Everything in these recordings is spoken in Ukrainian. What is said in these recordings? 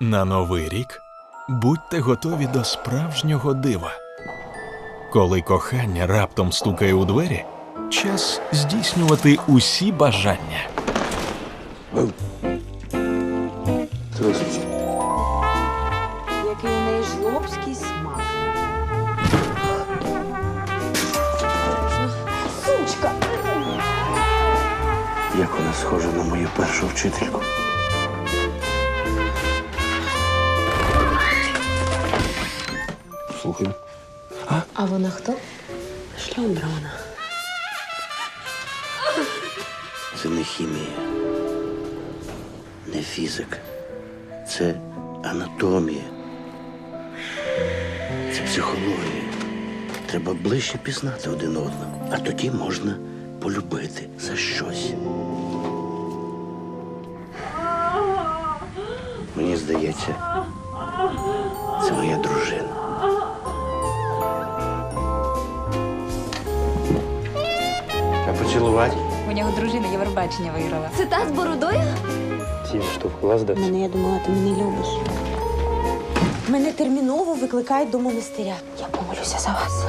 На новий рік будьте готові до справжнього дива. Коли кохання раптом стукає у двері, час здійснювати усі бажання. Який у неї жлобський смак. Сучка! Як вона схожа на мою першу вчительку. Слухай. А вона хто? Шльондра вона. Це не хімія, не фізика. Це анатомія. Це психологія. Треба ближче пізнати один одного, а тоді можна полюбити за щось. Мені здається, це моя дружина. А поцілувати? У нього дружина Євробачення виграла. Це та з бородою? Ті, що вклас дати. Мене я думала, ти мене любиш. Мене терміново викликають до монастиря. Я помолюся за вас.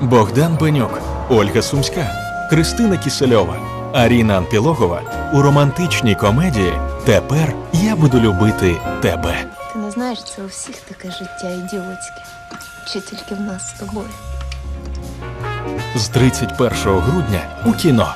Богдан Бенюк, Ольга Сумська, Кристина Кісельова, Аріна Анпілогова у романтичній комедії Тепер я буду любити тебе. Ти не знаєш, це у всіх таке життя ідіотське. Чи тільки в нас з тобою? З 31 грудня у кіно.